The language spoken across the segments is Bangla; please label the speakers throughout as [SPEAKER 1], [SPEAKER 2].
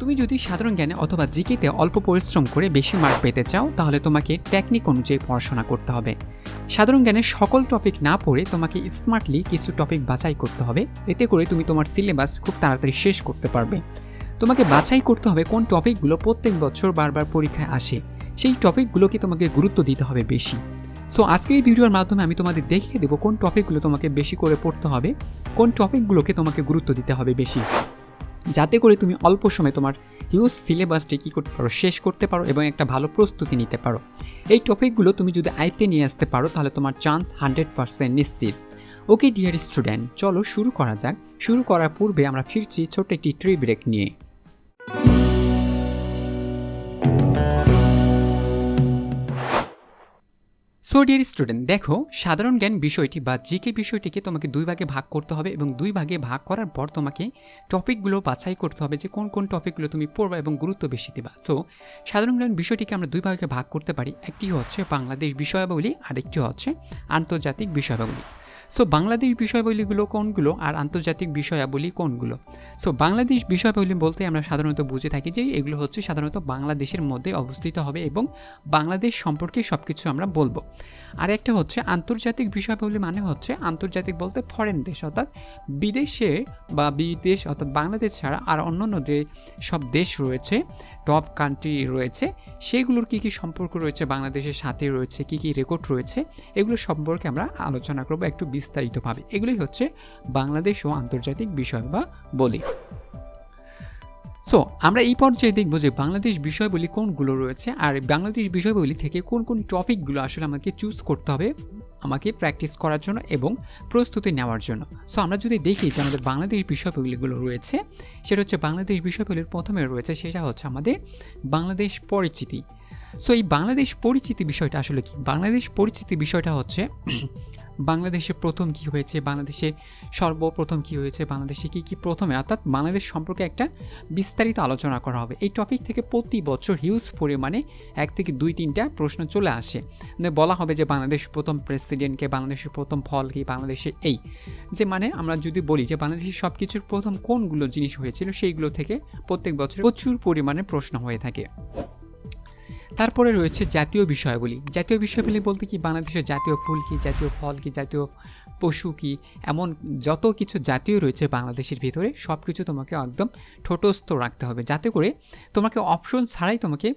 [SPEAKER 1] তুমি যদি সাধারণ জ্ঞানে অথবা জিকেতে অল্প পরিশ্রম করে বেশি মার্ক পেতে চাও, তাহলে তোমাকে টেকনিক অনুযায়ী পড়াশোনা করতে হবে। সাধারণ জ্ঞানের সকল টপিক না পড়ে তোমাকে স্মার্টলি কিছু টপিক বাছাই করতে হবে। এতে করে তুমি তোমার সিলেবাস খুব তাড়াতাড়ি শেষ করতে পারবে। তোমাকে বাছাই করতে হবে কোন টপিকগুলো প্রত্যেক বছর বারবার পরীক্ষায় আসে। সেই টপিকগুলোকে তোমাকে গুরুত্ব দিতে হবে বেশি। সো আজকের এই ভিডিওর মাধ্যমে আমি তোমাদের দেখিয়ে দেবো কোন টপিকগুলো তোমাকে বেশি করে পড়তে হবে, কোন টপিকগুলোকে তোমাকে গুরুত্ব দিতে হবে বেশি। যাতে করে তুমি অল্প সময়ে তোমার হিউজ সিলেবাসটি কী করতে পারো, শেষ করতে পারো এবং একটা ভালো প্রস্তুতি নিতে পারো। এই টপিকগুলো তুমি যদি আয়তে নিয়ে আসতে পারো, তাহলে তোমার চান্স হান্ড্রেড পারসেন্ট নিশ্চিত। ওকে ডিয়ার স্টুডেন্ট চলো শুরু করা যাক। শুরু করার পূর্বে আমরা ফিরছি ছোট্ট একটি ট্রি ব্রেক নিয়ে। সো ডিয়ার স্টুডেন্ট দেখো, সাধারণ জ্ঞান বিষয়টি বা জিকে বিষয়টিকে তোমাকে দুই ভাগে ভাগ করতে হবে এবং দুই ভাগে ভাগ করার পর তোমাকে টপিকগুলো বাছাই করতে হবে যে কোন কোন টপিকগুলো তুমি পড়বা এবং গুরুত্ব বেশি দেবা। সো সাধারণ জ্ঞান বিষয়টিকে আমরা দুই ভাগে ভাগ করতে পারি। একটি হচ্ছে বাংলাদেশ বিষয়াবলী, আরেকটি হচ্ছে আন্তর্জাতিক বিষয়াবলী। সো বাংলাদেশ বিষয়াবলীগুলো কোনগুলো আর আন্তর্জাতিক বিষয়াবলী কোনগুলো? সো বাংলাদেশ বিষয়াবলী বলতে আমরা সাধারণত বুঝে থাকি যে এগুলো হচ্ছে সাধারণত বাংলাদেশের মধ্যে অবস্থিত হবে এবং বাংলাদেশ সম্পর্কে সব কিছু আমরা বলব। আর একটা হচ্ছে আন্তর্জাতিক বিষয়াবলী মানে হচ্ছে আন্তর্জাতিক বলতে ফরেন দেশ, অর্থাৎ বিদেশে বা বিদেশ, অর্থাৎ বাংলাদেশ ছাড়া আর অন্যান্য যে সব দেশ রয়েছে টপ কান্ট্রি রয়েছে, সেগুলোর কী কী সম্পর্ক রয়েছে, বাংলাদেশের সাথে রয়েছে, কী কী রেকর্ড রয়েছে, এগুলো সম্পর্কে আমরা আলোচনা করব একটু বিস্তারিতভাবে। এগুলোই হচ্ছে বাংলাদেশ ও আন্তর্জাতিক বিষয় বা বলি। সো আমরা এই পর্যায়ে দেখব যে বাংলাদেশ বিষয়বলী কোনগুলো রয়েছে আর বাংলাদেশ বিষয়বলী থেকে কোন কোন টপিকগুলো আসলে আমাকে চুজ করতে হবে আমাকে প্র্যাকটিস করার জন্য এবং প্রস্তুতি নেওয়ার জন্য। সো আমরা যদি দেখি যে আমাদের বাংলাদেশ বিষয়বলীগুলো রয়েছে, সেটা হচ্ছে বাংলাদেশ বিষয়বলীর প্রথমে রয়েছে সেটা হচ্ছে আমাদের বাংলাদেশ পরিচিতি। সো এই বাংলাদেশ পরিচিতি বিষয়টা আসলে কি? বাংলাদেশ পরিচিতি বিষয়টা হচ্ছে বাংলাদেশে প্রথম কি হয়েছে? বাংলাদেশে সর্বপ্রথম কি হয়েছে? বাংলাদেশে কি কি প্রথমে? অর্থাৎ বাংলাদেশ সম্পর্কে একটা বিস্তারিত আলোচনা করা হবে। এই টপিক থেকে প্রতি বছর হিউজ পরিমাণে এক থেকে দুই তিনটা প্রশ্ন চলে আসে। মানে বলা হবে যে বাংলাদেশ প্রথম প্রেসিডেন্টকে বাংলাদেশের প্রথম ফল কি, বাংলাদেশে এই। যে মানে আমরা যদি বলি যে বাংলাদেশের সব কিছুর প্রথম কোনগুলো জিনিস হয়েছিল, সেইগুলো থেকে প্রত্যেক বছর প্রচুর পরিমাণে প্রশ্ন হয়ে থাকে। তারপরে রয়েছে জাতীয় বিষয়গুলি জাতীয় বিষয়গুলি বলতে কি, বাংলাদেশের জাতীয় ফুল কি, জাতীয় ফল কী, জাতীয় পশু কি, এমন যত কিছু জাতীয় রয়েছে বাংলাদেশের ভিতরে সব কিছু তোমাকে একদম ঠোটস্থ রাখতে হবে। যাতে করে তোমাকে অপশন ছাড়াই তোমাকে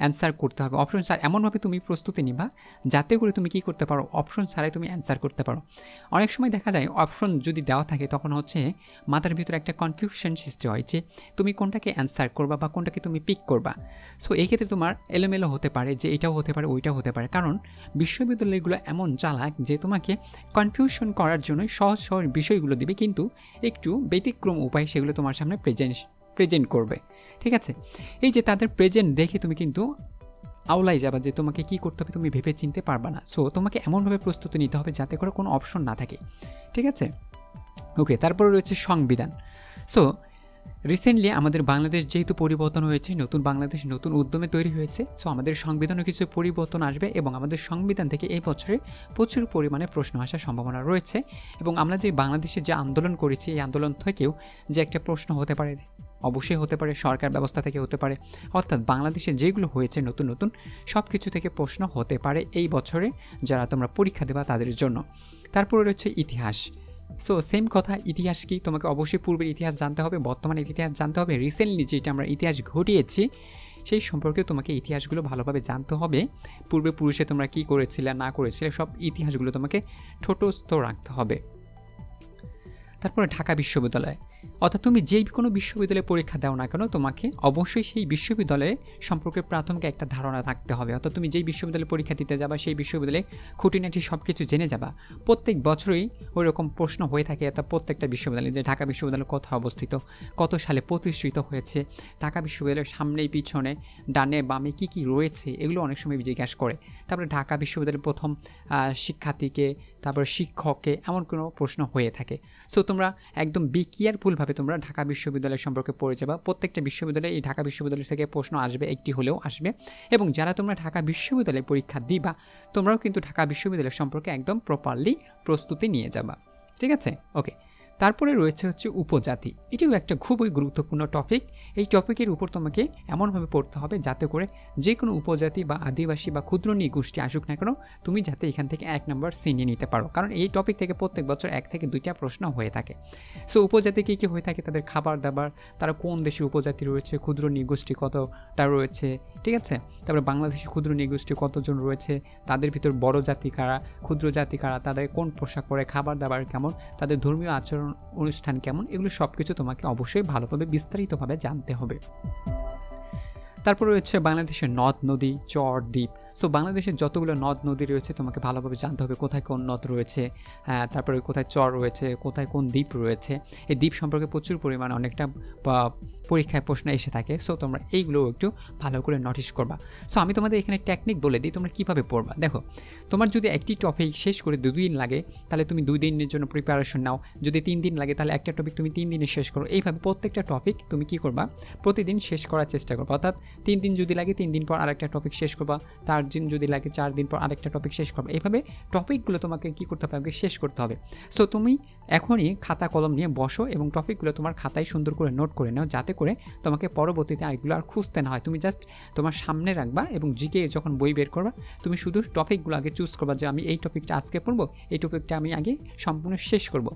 [SPEAKER 1] অ্যান্সার করতে হবে। অপশন ছাড়া এমনভাবে তুমি প্রস্তুতি নিবা, যাতে করে তুমি কি করতে পারো? অপশন ছাড়াই তুমি অ্যান্সার করতে পারো। অনেক সময় দেখা যায় অপশন যদি দেওয়া থাকে, তখন হচ্ছে মাথার ভিতরে একটা কনফিউশন সৃষ্টি হয় যে তুমি কোনটাকে অ্যান্সার করবা বা কোনটাকে তুমি পিক করবা। সো এই ক্ষেত্রে তোমার এলোমেলো হতে পারে যে এটাও হতে পারে, ওইটাও হতে পারে। কারণ বিশ্ববিদ্যালয়গুলো এমন চালাক যে তোমাকে কনফিউশন করার জন্য সহজ সহজ বিষয়গুলো দিবে, কিন্তু একটু ব্যতিক্রম উপায় সেগুলো তোমার সামনে প্রেজেন্ট প্রেজেন্ট করবে, ঠিক আছে? এই যে তাদের প্রেজেন্ট দেখে তুমি কিন্তু আওলাই যাবা যে তোমাকে কি করতে হবে, তুমি ভেবে চিনতে পারবা না। সো তোমাকে এমনভাবে প্রস্তুতি নিতে হবে যাতে করে কোনো অপশন না থাকে, ঠিক আছে? ওকে তারপরে রয়েছে সংবিধান। সো রিসেন্টলি আমাদের বাংলাদেশ যেহেতু পরিবর্তন হয়েছে, নতুন বাংলাদেশ, নতুন উদ্যমে তৈরি হয়েছে সো আমাদের সংবিধানে কিছু পরিবর্তন আসবে এবং আমাদের সংবিধান থেকে এই বছরে প্রচুর পরিমাণে প্রশ্ন আসার সম্ভাবনা রয়েছে এবং আমরা যে বাংলাদেশে যে আন্দোলন করেছি, এই আন্দোলন থেকেও যে একটা প্রশ্ন হতে পারে অবশ্যই হতে পারে, সরকার ব্যবস্থা থেকে হতে পারে। অর্থাৎ বাংলাদেশে যেগুলো হয়েছে নতুন নতুন সব কিছু থেকে প্রশ্ন হতে পারে এই বছরে যারা তোমরা পরীক্ষা দেবা তাদের জন্য। তারপরে রয়েছে ইতিহাস। সো সেম কথা, ইতিহাস কি? তোমাকে অবশ্যই পূর্বের ইতিহাস জানতে হবে, বর্তমানের ইতিহাস জানতে হবে। রিসেন্টলি যেটা আমরা ইতিহাস ঘটিয়েছি, সেই সম্পর্কে তোমাকে ইতিহাসগুলো ভালোভাবে জানতে হবে। পূর্বে পুরুষে তোমরা কী করেছিলে, না করেছিলে, সব ইতিহাসগুলো তোমাকে ঠোঁটস্থ রাখতে হবে। তারপরে ঢাকা বিশ্ববিদ্যালয়। অর্থাৎ তুমি যেই কোনো বিশ্ববিদ্যালয়ে পরীক্ষা দাও না কেন, তোমাকে অবশ্যই সেই বিশ্ববিদ্যালয়ে সম্পর্কে প্রাথমিক একটা ধারণা থাকতে হবে। অর্থাৎ তুমি যেই বিশ্ববিদ্যালয়ে পরীক্ষা দিতে যাবা, সেই বিশ্ববিদ্যালয়ে খুঁটিনাটি সব কিছু জেনে যাবা। প্রত্যেক বছরই ওই রকম প্রশ্ন হয়ে থাকে, অর্থাৎ প্রত্যেকটা বিশ্ববিদ্যালয়ে যে ঢাকা বিশ্ববিদ্যালয় কোথায় অবস্থিত, কত সালে প্রতিষ্ঠিত হয়েছে, ঢাকা বিশ্ববিদ্যালয়ের সামনে, পিছনে, ডানে, বামে কি কি রয়েছে, এগুলো অনেক সময় জিজ্ঞাসা করে। তারপরে ঢাকা বিশ্ববিদ্যালয়ের প্রথম শিক্ষার্থীকে, তারপরে শিক্ষককে এমন কোনো প্রশ্ন হয়ে থাকে। সো তোমরা একদম বি কেয়ারফুলভাবে তোমরা ঢাকা বিশ্ববিদ্যালয় সম্পর্কে পড়ে যাবা প্রত্যেকটা বিশ্ববিদ্যালয়ে এই ঢাকা বিশ্ববিদ্যালয় থেকে প্রশ্ন আসবে, একটি হলেও আসবে। এবং যারা তোমরা ঢাকা বিশ্ববিদ্যালয়ে পরীক্ষা দিবা, তোমরাও কিন্তু ঢাকা বিশ্ববিদ্যালয় সম্পর্কে একদম প্রপারলি প্রস্তুতি নিয়ে যাবা। ঠিক আছে? ওকে তারপরে রয়েছে হচ্ছে উপজাতি। এটিও একটা খুবই গুরুত্বপূর্ণ টপিক এই টপিকের উপর তোমাকে এমনভাবে পড়তে হবে যাতে করে যে কোনো উপজাতি বা আদিবাসী বা ক্ষুদ্র নিগোষ্ঠী আসুক না কেন, তুমি যাতে এখান থেকে এক নম্বর সিনিয়ে নিতে পারো। কারণ এই টপিক থেকে প্রত্যেক বছর এক থেকে দুইটা প্রশ্ন হয়ে থাকে। সো উপজাতি কী কী হয়ে থাকে? তাদের খাবার দাবার তারা কোন দেশে উপজাতি রয়েছে, ক্ষুদ্র নিগোষ্ঠী কতটা রয়েছে, ঠিক আছে? তারপরে বাংলাদেশি ক্ষুদ্র নিগোষ্ঠী কতজন রয়েছে, তাদের ভিতর বড় জাতি কারা, ক্ষুদ্র জাতি কারা, তাদের কোন পোশাক পরে খাবার দাবার কেমন, তাদের ধর্মীয় আচরণ অনুষ্ঠান কেমন, এগুলো সব কিছু তোমাকে অবশ্যই ভালোভাবে বিস্তারিতভাবে জানতে হবে। তারপর রয়েছে বাংলাদেশের নদ, নদী, চর, দ্বীপ। সো বাংলাদেশের যতগুলো নদ নদী রয়েছে, তোমাকে ভালোভাবে জানতে হবে কোথায় কোন নদ রয়েছে তারপরে কোথায় চর রয়েছে, কোথায় কোন দ্বীপ রয়েছে। এই দ্বীপ সম্পর্কে প্রচুর পরিমাণে অনেকটা পরীক্ষায় প্রশ্ন এসে থাকে। সো তোমরা এইগুলো একটু ভালো করে নোটিস করবা। সো আমি তোমাদের এখানে টেকনিক বলে দিই, তোমরা কীভাবে পড়বা। দেখো, তোমার যদি একটি টপিক শেষ করে দুদিন লাগে, তাহলে তুমি দুই দিনের জন্য প্রিপারেশন নাও। যদি তিন দিন লাগে, তাহলে একটা টপিক তুমি তিন দিনে শেষ করো। এইভাবে প্রত্যেকটা টপিক তুমি কি করবা? প্রতিদিন শেষ করার চেষ্টা করবা। অর্থাৎ তিন দিন যদি লাগে, তিন দিন পর আরেকটা টপিক শেষ করবা। চার দিন যদি লাগে, চার দিন পর আরেকটা টপিক শেষ করবা। এইভাবে টপিকগুলো তোমাকে কি করতে হবে? আমাকে শেষ করতে হবে। সো তুমি এখনই খাতা কলম নিয়ে বসো এবং টপিকগুলো তোমার খাতায় সুন্দর করে নোট করে নাও, যাতে করে তোমাকে পরবর্তীতে এগুলো আর খুঁজতে না হয়। তুমি জাস্ট তোমার সামনে রাখবা এবং জিকে যখন বই বের করবা, তুমি শুধু টপিকগুলো আগে চুজ করবা যে, আমি এই টপিকটা আজকে পড়ব, এই টপিকটা আমি আগে সম্পূর্ণ শেষ করব।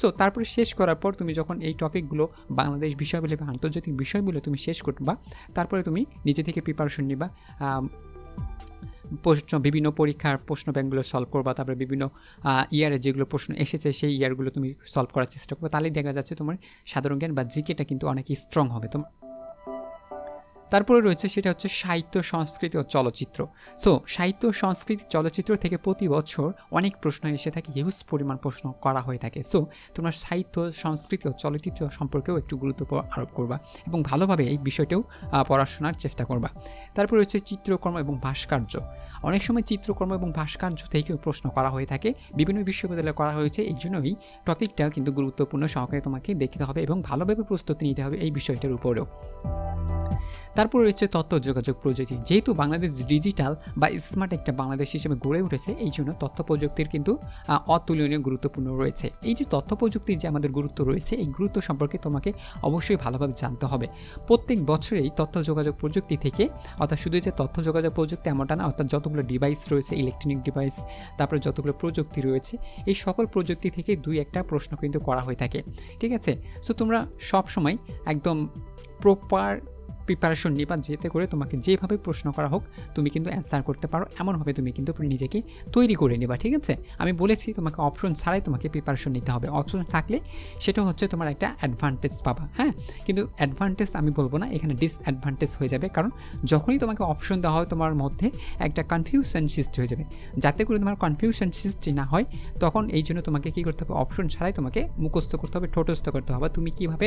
[SPEAKER 1] সো তারপরে শেষ করার পর তুমি যখন এই টপিকগুলো বাংলাদেশ বিষয়গুলো বা আন্তর্জাতিক বিষয়গুলো তুমি শেষ করবা, তারপরে তুমি নিজে থেকে প্রিপারেশন নিবা। প্রশ্ন, বিভিন্ন পরীক্ষার প্রশ্ন ব্যাংকগুলো সলভ করবা, তারপরে বিভিন্ন ইয়ারে যেগুলো প্রশ্ন এসেছে, সেই ইয়ারগুলো তুমি সলভ করার চেষ্টা করবে। তাহলেই দেখা যাচ্ছে তোমার সাধারণ জ্ঞান বা জিকেটা কিন্তু অনেক স্ট্রং হবে। তোমার তারপরে রয়েছে সেটা হচ্ছে সাহিত্য, সংস্কৃতি ও চলচ্চিত্র। সো সাহিত্য, সংস্কৃতি, চলচ্চিত্র থেকে প্রতি বছর অনেক প্রশ্ন এসে থাকে হিউজ পরিমাণ প্রশ্ন করা হয়ে থাকে। সো তোমরা সাহিত্য, সংস্কৃতি ও চলচ্চিত্র সম্পর্কেও একটু গুরুত্ব আরোপ করবা এবং ভালোভাবে এই বিষয়টাও পড়াশোনার চেষ্টা করবা। তারপরে হচ্ছে চিত্রকর্ম এবং ভাস্কর্য। অনেক সময় চিত্রকর্ম এবং ভাস্কর্য থেকেও প্রশ্ন করা হয়ে থাকে। বিভিন্ন বিশ্ববিদ্যালয়ে করা হয়েছে, এই জন্যই টপিকটা কিন্তু গুরুত্বপূর্ণ সহকারে তোমাকে দেখতে হবে এবং ভালোভাবে প্রস্তুতি নিতে হবে এই বিষয়টার উপরেও। তারপর রয়েছে তথ্য যোগাযোগ প্রযুক্তি। যেহেতু বাংলাদেশ ডিজিটাল বা স্মার্ট একটা বাংলাদেশ হিসেবে গড়ে উঠেছে, এই জন্য তথ্য প্রযুক্তির কিন্তু অতুলনীয় গুরুত্বপূর্ণ রয়েছে। এই যে তথ্য প্রযুক্তির যে আমাদের গুরুত্ব রয়েছে, এই গুরুত্ব সম্পর্কে তোমাকে অবশ্যই ভালোভাবে জানতে হবে। প্রত্যেক বছরেই তথ্য যোগাযোগ প্রযুক্তি থেকে, অর্থাৎ শুধু যে তথ্য যোগাযোগ প্রযুক্তি এমনটা না, অর্থাৎ যতগুলো ডিভাইস রয়েছে ইলেকট্রনিক ডিভাইস তারপরে যতগুলো প্রযুক্তি রয়েছে, এই সকল প্রযুক্তি থেকে দুই একটা প্রশ্ন কিন্তু করা হয়ে থাকে। ঠিক আছে? সো তোমরা সব সময় একদম প্রপার প্রিপারেশন নিবা, যেতে করে তোমাকে যেভাবে প্রশ্ন করা হোক, তুমি কিন্তু অ্যান্সার করতে পারো। এমনভাবে তুমি কিন্তু নিজেকে তৈরি করে নিবা, ঠিক আছে? আমি বলেছি তোমাকে অপশন ছাড়াই তোমাকে প্রিপারেশন নিতে হবে। অপশন থাকলে সেটা হচ্ছে তোমার একটা অ্যাডভান্টেজ পাবা হ্যাঁ? কিন্তু অ্যাডভান্টেজ আমি বলব না, এখানে ডিসঅ্যাডভান্টেজ হয়ে যাবে। কারণ যখনই তোমাকে অপশন দেওয়া হয়, তোমার মধ্যে একটা কনফিউশন সৃষ্টি হয়ে যাবে। যাতে করে তোমার কনফিউশন সৃষ্টি না হয়, তখন এই জন্য তোমাকে কী করতে হবে? অপশন ছাড়াই তোমাকে মুখস্থ করতে হবে, ঠোঁটস্থ করতে হবে। তুমি কীভাবে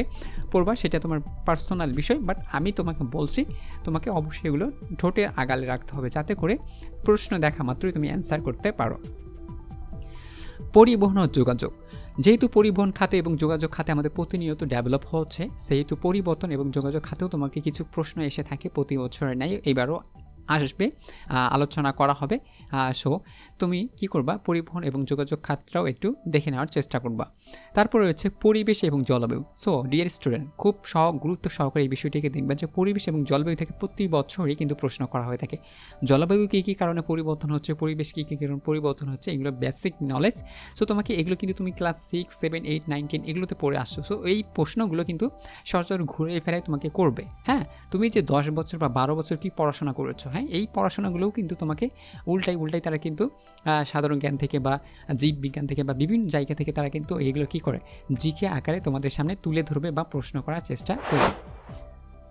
[SPEAKER 1] পড়বা সেটা তোমার পার্সোনাল বিষয় বাট আমি তোমাকে বলছি, তোমাকে অবশ্যই এগুলো ঠোঁটের আগালে রাখতে হবে যাতে করে প্রশ্ন দেখা মাত্রই তুমি অ্যান্সার করতে পারো। পরিবহন ও যোগাযোগ। যেহেতু পরিবহন খাতে এবং যোগাযোগ খাতে আমাদের প্রতিনিয়ত ডেভেলপ হচ্ছে, সেহেতু পরিবর্তন এবং যোগাযোগ খাতেও তোমাকে কিছু প্রশ্ন এসে থাকে প্রতি বছরের ন্যায়। এবারও আসবে আলোচনা করা হবে। সো তুমি কি করবা? পরিবহন এবং যোগাযোগ খাতটাও একটু দেখে নেওয়ার চেষ্টা করবা। তারপরে রয়েছে পরিবেশ এবং জলবায়ু। সো, ডিয়ার স্টুডেন্ট, খুব সহ, গুরুত্ব সহকারে এই বিষয়টিকে দেখবেন যে পরিবেশ এবং জলবায়ু থেকে প্রতি বছরই কিন্তু প্রশ্ন করা হয়ে থাকে। জলবায়ু কী কী কারণে পরিবর্তন হচ্ছে? পরিবেশ কী কী কারণে পরিবর্তন হচ্ছে? এগুলো বেসিক নলেজ সো, তোমাকে এগুলো কিন্তু তুমি class six seven eight nine ten এগুলোতে পড়ে আসছো। সো, এই প্রশ্নগুলো কিন্তু সচরাচর ঘুরে ফেরায় তোমাকে করবে। হ্যাঁ তুমি যে দশ বছর বা বারো বছর কি পড়াশোনা করেছ? হ্যাঁ এই পড়াশোনাগুলোও কিন্তু তোমাকে উল্টাই উল্টাই তারা কিন্তু সাধারণ জ্ঞান থেকে বা জীববিজ্ঞান থেকে বা বিভিন্ন জায়গা থেকে তারা কিন্তু এইগুলো কি করে? জিকে আকারে তোমাদের সামনে তুলে ধরবে বা প্রশ্ন করার চেষ্টা করবে।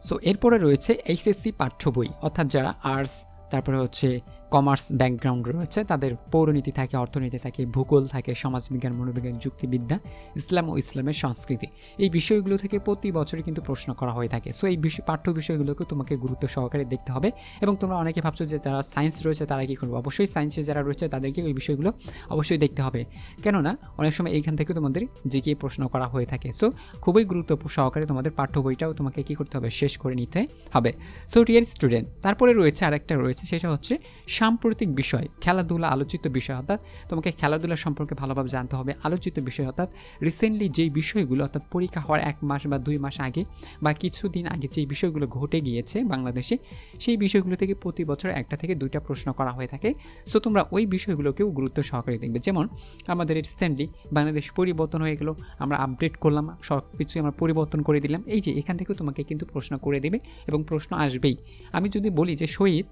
[SPEAKER 1] সো এরপরে রয়েছে এইচএসসি পাঠ্য বই, অর্থাৎ যারা আর্টস তারপরে হচ্ছে কমার্স ব্যাকগ্রাউন্ড রয়েছে, তাদের পৌরনীতি থাকে, অর্থনীতি থাকে, ভূগোল থাকে, সমাজবিজ্ঞান, মনোবিজ্ঞান, যুক্তিবিদ্যা, ইসলাম ও ইসলামের সংস্কৃতি। এই বিষয়গুলো থেকে প্রতি বছরই কিন্তু প্রশ্ন করা হয়ে থাকে। সো এই বিষয়, পাঠ্য বিষয়গুলোকে তোমাকে গুরুত্ব সহকারে দেখতে হবে এবং তোমরা অনেকে ভাবছ যে যারা সায়েন্স রয়েছে তারা কী করবে? অবশ্যই সায়েন্সে যারা রয়েছে তাদেরকে ওই বিষয়গুলো অবশ্যই দেখতে হবে। কেননা, অনেক সময় এইখান থেকে তোমাদের জিকে প্রশ্ন করা হয়ে থাকে। সো খুবই গুরুত্ব সহকারে তোমাদের পাঠ্য বইটাও তোমাকে কী করতে হবে? শেষ করে নিতে হবে। সো ডিয়ার স্টুডেন্ট তারপরে রয়েছে আরেকটা রয়েছে, সেটা হচ্ছে সাম্প্রতিক বিষয়, খেলাধুলা আলোচিত বিষয় অর্থাৎ তোমাকে খেলাধুলা সম্পর্কে ভালোভাবে জানতে হবে, আলোচিত বিষয় অর্থাৎ রিসেন্টলি যেই বিষয়গুলো অর্থাৎ পরীক্ষা হওয়ার এক মাস বা দুই মাস আগে বা কিছুদিন আগে যেই বিষয়গুলো ঘটে গিয়েছে বাংলাদেশে, সেই বিষয়গুলো থেকে প্রতি বছর একটা থেকে দুইটা প্রশ্ন করা হয়ে থাকে। সো তোমরা ওই বিষয়গুলোকেও গুরুত্ব সহকারে দেখবে। যেমন আমাদের রিসেন্টলি বাংলাদেশ পরিবর্তন হয়ে গেল, আমরা আপডেট করলাম সব কিছু আমরা পরিবর্তন করে দিলাম। এই যে, এখান থেকেও তোমাকে কিন্তু প্রশ্ন করে দেবে এবং প্রশ্ন আসবেই। আমি যদি বলি যে শহীদ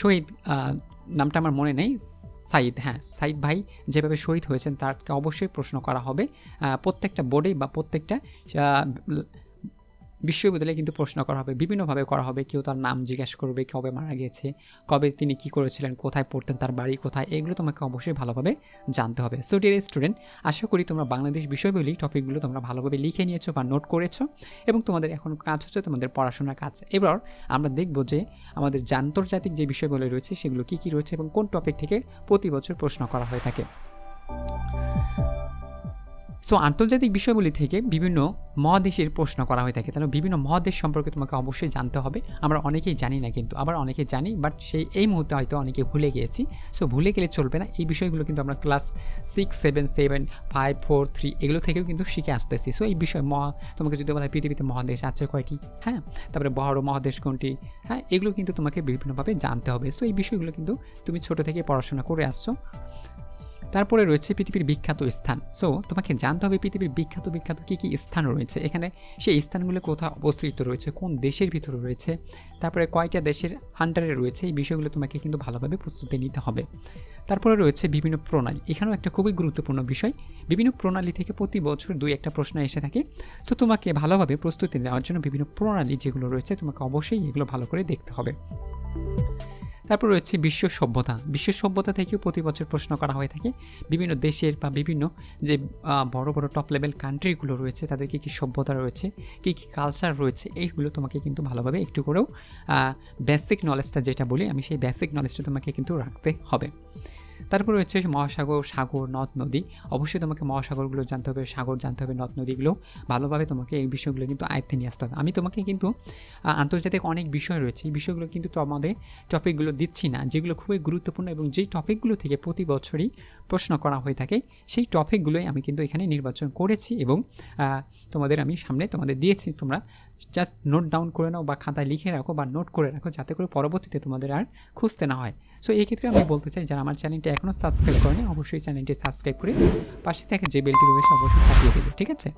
[SPEAKER 1] শহীদ নামটা আমার মনে নেই, সাইদ হ্যাঁ সাইদ ভাই যেভাবে শহীদ হয়েছেন তাকে অবশ্যই প্রশ্ন করা হবে। প্রত্যেকটা বোর্ডে বা প্রত্যেকটা বিশ্ববিদ্যালয়ে কিন্তু প্রশ্ন করা হবে, বিভিন্নভাবে করা হবে, কেউ তার নাম জিজ্ঞাসা করবে কবে মারা গিয়েছে কবে তিনি কি করেছিলেন, কোথায় পড়তেন, তার বাড়ি কোথায়, এগুলো তোমাকে অবশ্যই ভালোভাবে জানতে হবে। সো ডিয়ার স্টুডেন্ট আশা করি তোমরা বাংলাদেশ বিষয়গুলি টপিকগুলো তোমরা ভালোভাবে লিখে নিয়েছো বা নোট করেছ এবং তোমাদের এখন কাজ হচ্ছে তোমাদের পড়াশোনার কাজ। এবার আমরা দেখব যে আমাদের আন্তর্জাতিক যে বিষয়গুলো রয়েছে সেগুলো কী কী রয়েছে এবং কোন টপিক থেকে প্রতি বছর প্রশ্ন করা হয়ে থাকে। সো আন্তর্জাতিক বিষয়গুলি থেকে বিভিন্ন মহাদেশের প্রশ্ন করা হয়ে থাকে। তাহলে বিভিন্ন মহাদেশ সম্পর্কে তোমাকে অবশ্যই জানতে হবে। আমরা অনেকেই জানি না কিন্তু, আবার অনেকে জানি বাট সেই, এই মুহূর্তে হয়তো অনেকে ভুলে গিয়েছি। সো ভুলে গেলে চলবে না। এই বিষয়গুলো কিন্তু আমরা class six seven seven five four three এগুলো থেকেও কিন্তু শিখে আসতেছি। সো এই বিষয় মহা, তোমাকে যদি বলা পৃথিবীতে মহাদেশ আছে কয়টি হ্যাঁ? তারপরে বড় মহাদেশ কোনটি? হ্যাঁ? এগুলো কিন্তু তোমাকে বিভিন্নভাবে জানতে হবে। সো এই বিষয়গুলো কিন্তু তুমি ছোট থেকে পড়াশোনা করে আসছো। তারপরে রয়েছে পৃথিবীর বিখ্যাত স্থান। সো তোমাকে জানতে হবে পৃথিবীর বিখ্যাত বিখ্যাত কী কী স্থান রয়েছে। এখানে সেই স্থানগুলো কোথাও অবস্থিত রয়েছে, কোন দেশের ভিতরে রয়েছে, তারপরে কয়টা দেশের আন্ডারে রয়েছে, এই বিষয়গুলো তোমাকে কিন্তু ভালোভাবে প্রস্তুতি নিতে হবে। তারপরে রয়েছে বিভিন্ন প্রণালী। এখানেও একটা খুবই গুরুত্বপূর্ণ বিষয়, বিভিন্ন প্রণালী থেকে প্রতি বছর দুই একটা প্রশ্ন এসে থাকে। সো তোমাকে ভালোভাবে প্রস্তুতি নেওয়ার জন্য বিভিন্ন প্রণালী যেগুলো রয়েছে, তোমাকে অবশ্যই এগুলো ভালো করে দেখতে হবে। তারপর রয়েছে বিশ্ব সভ্যতা। বিশ্ব সভ্যতা থেকেও প্রতি বছর প্রশ্ন করা হয়ে থাকে, বিভিন্ন দেশের বা বিভিন্ন যে বড় বড় টপ লেভেল কান্ট্রিগুলো রয়েছে, তাদের কী কী সভ্যতা রয়েছে, কী কী কালচার রয়েছে, এইগুলো তোমাকে কিন্তু ভালোভাবে একটু করেও বেসিক নলেজটা যেটা বলি, আমি সেই বেসিক নলেজটা তোমাকে কিন্তু রাখতে হবে। তারপর রয়েছে মহাসাগর, সাগর, নদ, নদী। অবশ্যই তোমাকে মহাসাগরগুলো জানতে হবে, সাগর জানতে হবে, নদ, নদীগুলো। ভালোভাবে তোমাকে এই বিষয়গুলো কিন্তু আয়ত্তে নিয়ে আসতে হবে। আমি তোমাকে কিন্তু আন্তর্জাতিক অনেক বিষয় রয়েছে। এই বিষয়গুলো কিন্তু তোমাদের টপিকগুলো দিচ্ছি না, যেগুলো খুবই গুরুত্বপূর্ণ এবং যেই টপিকগুলো থেকে প্রতি বছরই প্রশ্ন করা হয়ে থাকে, সেই টপিকগুলোই আমি কিন্তু এখানে নির্বাচন করেছি এবং তোমাদের আমি সামনে তোমাদের দিয়েছি। তোমরা জাস্ট নোট ডাউন করে নাও বা খাতায় লিখে রাখো বা নোট করে রাখো যাতে করে পরবর্তীতে তোমাদের আর খুঁজতে না হয়। সো এই ক্ষেত্রে আমি বলতে চাই, যারা আমার চ্যানেলটি এখনও সাবস্ক্রাইব করেনি, অবশ্যই চ্যানেলটি সাবস্ক্রাইব করে পাশে থেকে যে বেলটি রয়েছে অবশ্যই চাপিয়ে দেবে, ঠিক আছে?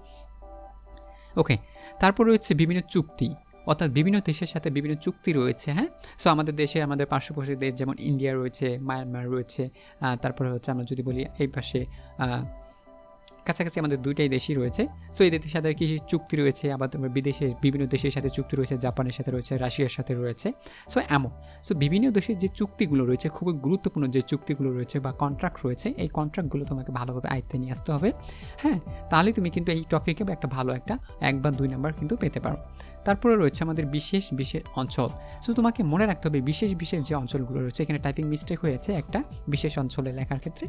[SPEAKER 1] ওকে তারপর রয়েছে বিভিন্ন চুক্তি। অর্থাৎ বিভিন্ন দেশের সাথে বিভিন্ন চুক্তি রয়েছে হ্যাঁ? সো আমাদের দেশে, আমাদের পার্শ্ববর্তী দেশ যেমন ইন্ডিয়া রয়েছে মায়ানমার রয়েছে তারপরে হচ্ছে আমরা যদি বলি এই পাশে কাছাকাছি আমাদের দুইটাই দেশই রয়েছে। সো এই দেশের সাথে কৃষি চুক্তি রয়েছে, আবার তোমার বিদেশের বিভিন্ন দেশের সাথে চুক্তি রয়েছে, জাপানের সাথে রয়েছে, রাশিয়ার সাথে রয়েছে। সো এমন সো বিভিন্ন দেশের যে চুক্তিগুলো রয়েছে, খুবই গুরুত্বপূর্ণ যে চুক্তিগুলো রয়েছে বা কন্ট্রাক্ট রয়েছে, এই কন্ট্রাক্টগুলো তোমাকে ভালোভাবে আয়ত্তে নিয়ে আসতে হবে। হ্যাঁ তাহলে তুমি কিন্তু এই টপিকে একটা ভালো একটা এক বা দুই নাম্বার কিন্তু পেতে পারো। তারপরে রয়েছে আমাদের বিশেষ বিশেষ অঞ্চল। সো তোমাকে মনে রাখতে হবে বিশেষ বিশেষ যে অঞ্চলগুলো রয়েছে, এখানে টাইপিং মিস্টেক হয়েছে একটা বিশেষ অঞ্চলে লেখার ক্ষেত্রে।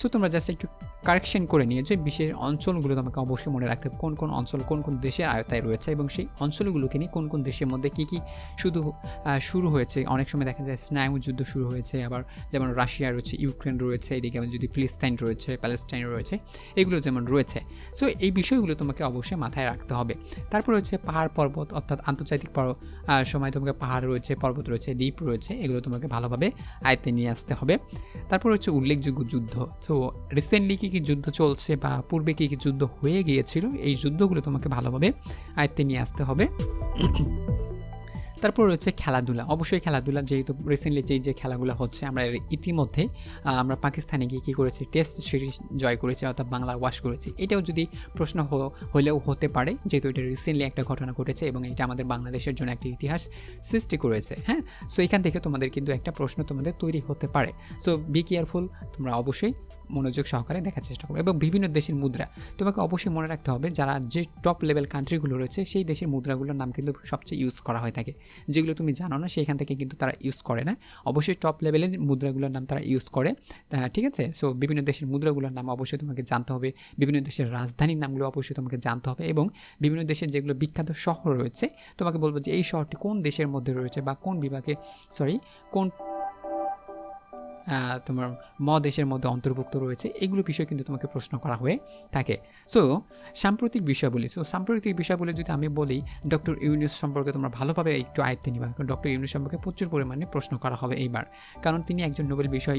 [SPEAKER 1] সো তোমরা জাস্ট একটু কারেকশন করে নিয়ে যে বিশেষ অঞ্চলগুলো তোমাকে অবশ্যই মনে রাখতে হবে, কোন কোন অঞ্চল, কোন কোন দেশের আয়তায় রয়েছে এবং সেই অঞ্চলগুলোকে নিয়ে কোন কোন দেশের মধ্যে কী কী শুধু শুরু হয়েছে। অনেক সময় দেখা যায় স্নায়ু যুদ্ধ শুরু হয়েছে, আবার যেমন রাশিয়া রয়েছে, ইউক্রেন রয়েছে, এদিকে যদি ফিলিস্তাইন রয়েছে, প্যালেস্টাইন রয়েছে, এগুলো যেমন রয়েছে। সো এই বিষয়গুলো তোমাকে অবশ্যই মাথায় রাখতে হবে। তারপর হচ্ছে পাহাড় পর্বত, অর্থাৎ আন্তর্জাতিক সময় তোমাকে পাহাড় রয়েছে, পর্বত রয়েছে, দ্বীপ রয়েছে, এগুলো তোমাকে ভালোভাবে আয়ত্তে নিয়ে আসতে হবে। তারপর হচ্ছে উল্লেখযোগ্য যুদ্ধ। তো রিসেন্টলি কী কী যুদ্ধ চলছে বা পূর্বে কী কী যুদ্ধ হয়ে গিয়েছিল, এই যুদ্ধগুলো তোমাকে ভালোভাবে আয়ত্তে নিয়ে আসতে হবে। তারপর রয়েছে খেলাধুলা। অবশ্যই খেলাধুলা, যেহেতু রিসেন্টলি যেই যে খেলাগুলো হচ্ছে, আমরা ইতিমধ্যে আমরা পাকিস্তানে গিয়ে কী করেছি টেস্ট সিরিজ জয় করেছি, অর্থাৎ বাংলা ওয়াশ করেছি। এটাও যদি প্রশ্ন হলেও হতে পারে, যেহেতু এটা রিসেন্টলি একটা ঘটনা ঘটেছে এবং এটা আমাদের বাংলাদেশের জন্য একটা ইতিহাস সৃষ্টি করেছে হ্যাঁ? সো এখান থেকে তোমাদের কিন্তু একটা প্রশ্ন তোমাদের তৈরি হতে পারে। সো বি কেয়ারফুল তোমরা অবশ্যই মনোযোগ সহকারে দেখার চেষ্টা করব। এবং বিভিন্ন দেশের মুদ্রা। তোমাকে অবশ্যই মনে রাখতে হবে, যারা যে টপ লেভেল কান্ট্রিগুলো রয়েছে, সেই দেশের মুদ্রাগুলোর নাম কিন্তু সবচেয়ে ইউজ করা হয়ে থাকে। যেগুলো তুমি জানো না সেখান থেকে কিন্তু তারা ইউজ করে না। অবশ্যই টপ লেভেলের মুদ্রাগুলোর নাম তারা ইউজ করে। ঠিক আছে? সো বিভিন্ন দেশের মুদ্রাগুলোর নাম অবশ্যই তোমাকে জানতে হবে। বিভিন্ন দেশের রাজধানীর নামগুলো অবশ্যই তোমাকে জানতে হবে। এবং বিভিন্ন দেশের যেগুলো বিখ্যাত শহর রয়েছে, তোমাকে বলব যে এই শহরটি কোন দেশের মধ্যে রয়েছে বা কোন বিভাগে সরি কোন তোমার ম দেশের মধ্যে অন্তর্ভুক্ত রয়েছে, এগুলো বিষয় কিন্তু তোমাকে প্রশ্ন করা হয়ে থাকে। সো সাম্প্রতিক বিষয় বলি সো সাম্প্রতিক বিষয় বলে যদি আমি বলি ডক্টর ইউনুস সম্পর্কে তোমরা ভালোভাবে একটু আয়ত্তে নিবা, কারণ ডক্টর ইউনুস সম্পর্কে প্রচুর পরিমাণে প্রশ্ন করা হবে এইবার। কারণ তিনি একজন নোবেল বিষয়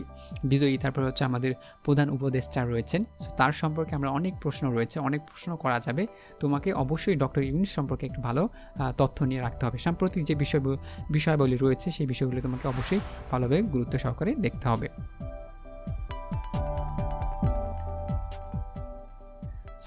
[SPEAKER 1] বিজয়ী, তারপর হচ্ছে আমাদের প্রধান উপদেষ্টা রয়েছেন। সো তার সম্পর্কে আমরা অনেক প্রশ্ন রয়েছে, অনেক প্রশ্ন করা যাবে। তোমাকে অবশ্যই ডক্টর ইউনুস সম্পর্কে একটু ভালো তথ্য নিয়ে রাখতে হবে। সাম্প্রতিক যে বিষয় বিষয়াবলী রয়েছে, সেই বিষয়গুলো তোমাকে অবশ্যই ভালোভাবে গুরুত্ব সহকারে দেখতে হবে। Oke. Okay.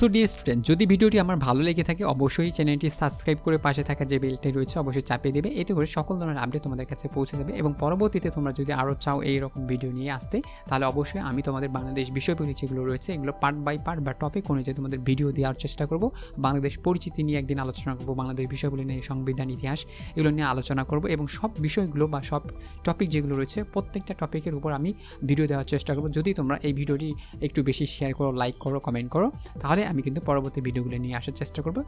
[SPEAKER 1] So dear student যদি ভিডিওটি আমার ভালো লেগে থাকে, অবশ্যই চ্যানেলটি সাবস্ক্রাইব করে পাশে থাকা যে বেলটি রয়েছে, অবশ্যই চাপিয়ে দেবে। এতে করে সকল ধরনের আপডেট তোমাদের কাছে পৌঁছে যাবে এবং পরবর্তীতে তোমরা যদি আরও চাও এই রকম ভিডিও নিয়ে আসতে, তাহলে অবশ্যই আমি তোমাদের বাংলাদেশ বিষয়গুলি যেগুলো রয়েছে, এগুলো পার্ট বাই পার্ট বা টপিক অনুযায়ী তোমাদের ভিডিও দেওয়ার চেষ্টা করব। বাংলাদেশ পরিচিতি নিয়ে একদিন আলোচনা করব, বাংলাদেশ বিষয়গুলি নিয়ে সংবিধান, ইতিহাস এগুলো নিয়ে আলোচনা করব এবং সব বিষয়গুলো বা সব টপিক যেগুলো রয়েছে, প্রত্যেকটা টপিকের উপর আমি ভিডিও দেওয়ার চেষ্টা করব। যদি তোমরা এই ভিডিওটি একটু বেশি শেয়ার করো লাইক করো কমেন্ট করো, তাহলে আমি কিন্তু পরবর্তী ভিডিওগুলো নিয়ে আসার চেষ্টা করব।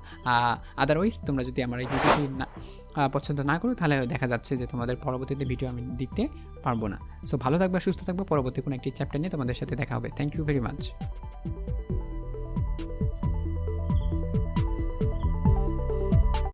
[SPEAKER 1] আদারওয়াইজ তোমরা যদি আমার এই ভিডিওটি না পছন্দ না করো, তাহলে দেখা যাচ্ছে যে তোমাদের পরবর্তীতে ভিডিও আমি দিতে পারব না। সো ভালো থাকবে, সুস্থ থাকবে, পরবর্তী কোনো একটি চ্যাপ্টার নিয়ে তোমাদের সাথে দেখা হবে। Thank you very much